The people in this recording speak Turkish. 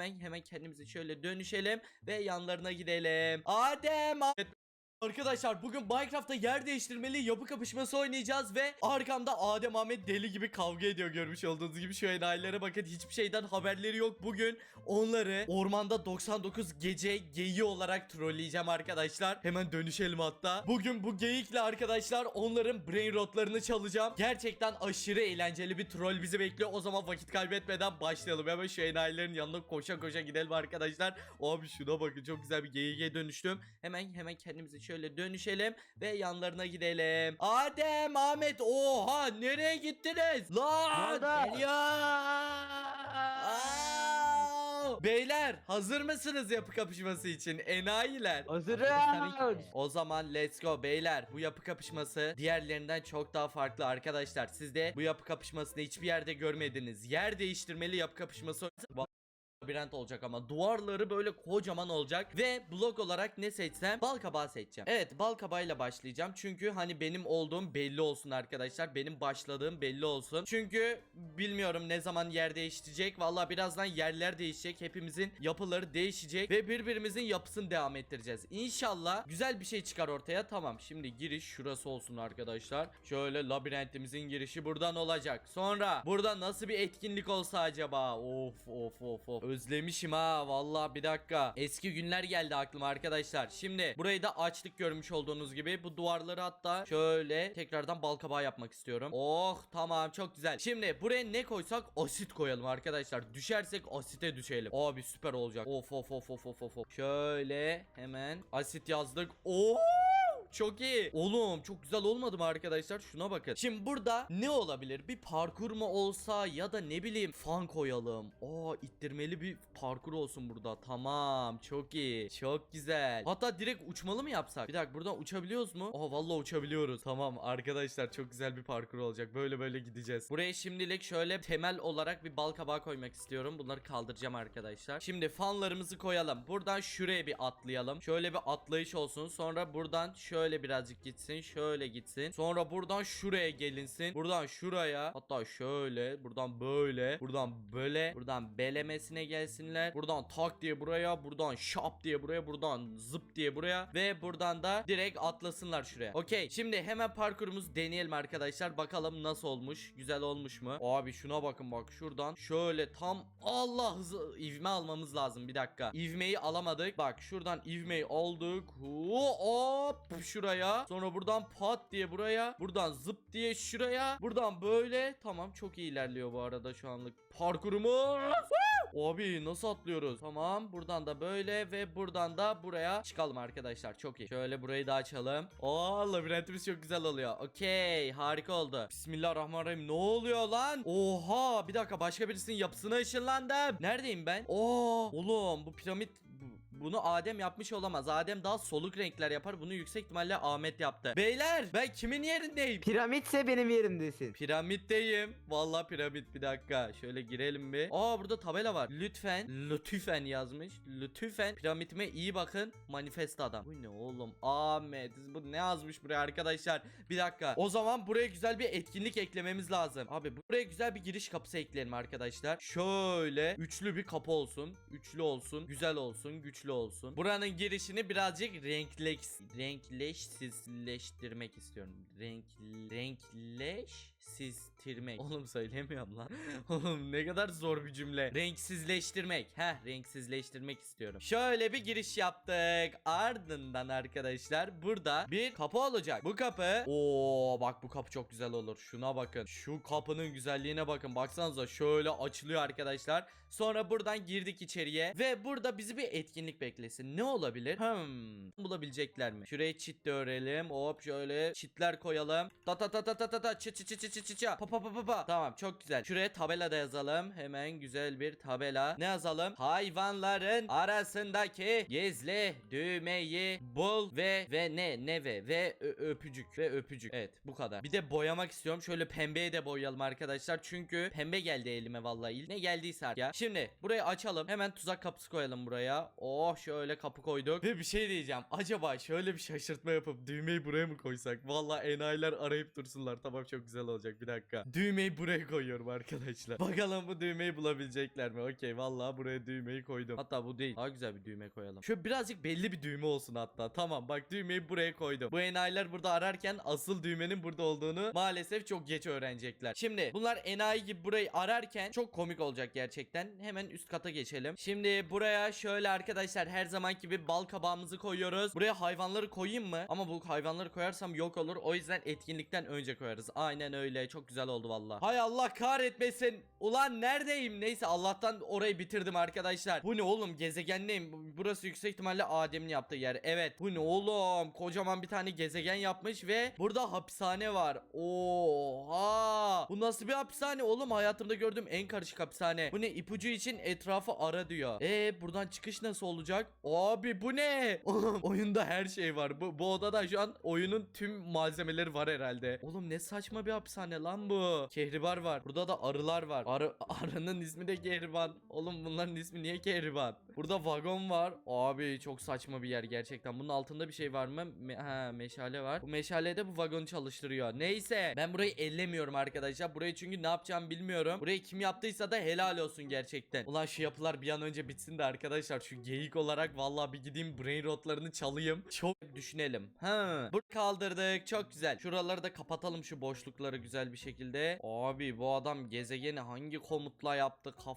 Hemen hemen kendimizi şöyle dönüşelim ve yanlarına gidelim. Adem Arkadaşlar bugün Minecraft'ta yer değiştirmeli yapı kapışması oynayacağız ve arkamda Adem Ahmet deli gibi kavga ediyor görmüş olduğunuz gibi. Şu enayilere bakın hiçbir şeyden haberleri yok. Bugün onları ormanda 99 gece geyiği olarak trolleyeceğim arkadaşlar. Hemen dönüşelim hatta. Bugün bu geyikle arkadaşlar onların brain rotlarını çalacağım. Gerçekten aşırı eğlenceli bir troll bizi bekliyor. O zaman vakit kaybetmeden başlayalım. Hemen şu enayilerin yanına koşa koşa gidelim arkadaşlar. Abi şuna bakın çok güzel bir geyiğe dönüştüm. Hemen hemen kendimizi şöyle dönüşelim ve yanlarına gidelim. Adem, Ahmet oha nereye gittiniz? Lan! Aa! Beyler hazır mısınız yapı kapışması için? Enayiler. Hazırım. O zaman let's go beyler. Bu yapı kapışması diğerlerinden çok daha farklı arkadaşlar. Siz de bu yapı kapışmasını hiçbir yerde görmediniz. Yer değiştirmeli yapı kapışması labirent olacak ama duvarları böyle kocaman olacak ve blok olarak ne seçsem bal kabağı seçeceğim. Evet bal kabağıyla başlayacağım çünkü hani benim olduğum belli olsun arkadaşlar benim başladığım belli olsun. Çünkü bilmiyorum ne zaman yer değişecek valla birazdan yerler değişecek hepimizin yapıları değişecek ve birbirimizin yapısını devam ettireceğiz. İnşallah güzel bir şey çıkar ortaya tamam şimdi giriş şurası olsun arkadaşlar. Şöyle labirentimizin girişi buradan olacak. Sonra burada nasıl bir etkinlik olsa acaba? Of of of of. Özlemişim ha vallahi bir dakika. Eski günler geldi aklıma arkadaşlar. Şimdi burayı da açlık görmüş olduğunuz gibi bu duvarları hatta şöyle tekrardan balkabağı yapmak istiyorum. Oh tamam çok güzel. Şimdi buraya ne koysak asit koyalım arkadaşlar. Düşersek asite düşelim. Abi süper olacak. Of of of of of of. Şöyle hemen asit yazdık. Oo! Çok iyi. Oğlum çok güzel olmadı mı arkadaşlar? Şuna bakın. Şimdi burada ne olabilir? Bir parkur mu olsa ya da ne bileyim fan koyalım. Aa ittirmeli bir parkur olsun burada. Tamam. Çok iyi. Çok güzel. Hatta direkt uçmalı mı yapsak? Bir dakika buradan uçabiliyoruz mu? Aa vallahi uçabiliyoruz. Tamam arkadaşlar çok güzel bir parkur olacak. Böyle böyle gideceğiz. Buraya şimdilik şöyle temel olarak bir bal kabağı koymak istiyorum. Bunları kaldıracağım arkadaşlar. Şimdi fanlarımızı koyalım. Buradan şuraya bir atlayalım. Şöyle bir atlayış olsun. Sonra buradan şöyle birazcık gitsin. Şöyle gitsin. Sonra buradan şuraya gelinsin. Buradan şuraya. Hatta şöyle. Buradan böyle. Buradan böyle. Buradan belemesine gelsinler. Buradan tak diye buraya. Buradan şap diye buraya. Buradan zıp diye buraya. Ve buradan da direkt atlasınlar şuraya. Okey. Şimdi hemen parkurumuzu deneyelim arkadaşlar. Bakalım nasıl olmuş. Güzel olmuş mu? Abi şuna bakın bak. Şuradan şöyle tam Allah hızı ivme almamız lazım. Bir dakika. İvmeyi alamadık. Bak şuradan ivmeyi aldık. Hop şuraya. Sonra buradan pat diye buraya. Buradan zıp diye şuraya. Buradan böyle. Tamam çok iyi ilerliyor bu arada şu anlık. Parkurumuz. Abi nasıl atlıyoruz? Tamam buradan da böyle ve buradan da buraya çıkalım arkadaşlar. Çok iyi. Şöyle burayı da açalım. Oo labirentimiz çok güzel oluyor. Okey harika oldu. Bismillahirrahmanirrahim. Ne oluyor lan? Oha bir dakika başka birisinin yapısına ışınlandım. Neredeyim ben? Oo oğlum bu piramit bunu Adem yapmış olamaz. Adem daha soluk renkler yapar. Bunu yüksek ihtimalle Ahmet yaptı. Beyler ben kimin yerindeyim? Piramitse benim yerimdesin. Piramitteyim. Vallahi piramit bir dakika. Şöyle girelim bir. Aa burada tabela var. Lütfen, lütfen yazmış. Lütfen piramitime iyi bakın. Manifest adam. Bu ne oğlum? Ahmet. Bu ne yazmış buraya arkadaşlar? Bir dakika. O zaman buraya güzel bir etkinlik eklememiz lazım. Abi buraya güzel bir giriş kapısı ekleyelim arkadaşlar. Şöyle üçlü bir kapı olsun. Üçlü olsun. Güzel olsun. Güçlü olsun. Buranın girişini birazcık renkleş renkleşsizleştirmek istiyorum. Renk renkleşsiztirmek. Oğlum söylemiyorum lan. Oğlum ne kadar zor bir cümle. Renksizleştirmek. Heh renksizleştirmek istiyorum. Şöyle bir giriş yaptık. Ardından arkadaşlar burada bir kapı olacak. Bu kapı. Oo bak bu kapı çok güzel olur. Şuna bakın. Şu kapının güzelliğine bakın. Baksanıza şöyle açılıyor arkadaşlar. Sonra buradan girdik içeriye ve burada bizi bir etkinlik beklesin. Ne olabilir? Hmm. Bulabilecekler mi? Şuraya çit de örelim. Hop şöyle çitler koyalım. Ta ta ta ta ta ta ta çı çı çı çı çı çı. Pa pa pa pa pa. Tamam çok güzel. Şuraya tabela da yazalım. Hemen güzel bir tabela. Ne yazalım? Hayvanların arasındaki gizli düğmeyi bul ve ve ne ne ve ve öpücük ve öpücük. Evet bu kadar. Bir de boyamak istiyorum. Şöyle pembeye de boyayalım arkadaşlar. Çünkü pembe geldi elime vallahi. Ne geldiyse artık ya. Şimdi burayı açalım. Hemen tuzak kapısı koyalım buraya. Oh şöyle kapı koyduk. Ve bir şey diyeceğim. Acaba şöyle bir şaşırtma yapıp düğmeyi buraya mı koysak? Vallahi enayiler arayıp dursunlar. Tamam çok güzel olacak. Olacak bir dakika. Düğmeyi buraya koyuyorum arkadaşlar. Bakalım bu düğmeyi bulabilecekler mi? Okey vallahi buraya düğmeyi koydum. Hatta bu değil. Daha güzel bir düğme koyalım. Şöyle birazcık belli bir düğme olsun hatta. Tamam bak düğmeyi buraya koydum. Bu enayiler burada ararken asıl düğmenin burada olduğunu maalesef çok geç öğrenecekler. Şimdi bunlar enayi gibi burayı ararken çok komik olacak gerçekten. Hemen üst kata geçelim. Şimdi buraya şöyle arkadaşlar her zaman gibi bal kabağımızı koyuyoruz. Buraya hayvanları koyayım mı? Ama bu hayvanları koyarsam yok olur. O yüzden etkinlikten önce koyarız. Aynen öyle. Çok güzel oldu valla. Hay Allah kahretmesin. Ulan neredeyim? Neyse Allah'tan orayı bitirdim arkadaşlar. Bu ne oğlum? Gezegendeyim. Bu- Burası yüksek ihtimalle Adem'in yaptığı yer. Evet. Bu ne oğlum? Kocaman bir tane gezegen yapmış ve burada hapishane var. Oha! Bu nasıl bir hapishane oğlum? Hayatımda gördüğüm en karışık hapishane. Bu ne? İpucu için etrafı ara diyor. E buradan çıkış nasıl olacak? Abi bu ne? Oyunda her şey var. Bu, bu odada şu an oyunun tüm malzemeleri var herhalde. Oğlum ne saçma bir hapishane lan bu. Kehribar var. Burada da arılar var. Arı, arının ismi de Kehriban. Oğlum bunların ismi niye Kehriban? Burada vagon var. Abi çok saçma bir yer gerçekten. Bunun altında bir şey var mı? Me- ha meşale var. Bu meşale de bu vagonu çalıştırıyor. Neyse ben burayı ellemiyorum arkadaşlar. Burayı çünkü ne yapacağımı bilmiyorum. Burayı kim yaptıysa da helal olsun gerçekten. Ulan şu yapılar bir an önce bitsin de arkadaşlar şu geyik olarak vallahi bir gideyim brain rotlarını çalayım. Çok düşünelim. Ha. Bunu kaldırdık. Çok güzel. Şuraları da kapatalım şu boşlukları güzel bir şekilde. Abi bu adam gezegeni hangi komutla yaptı kafa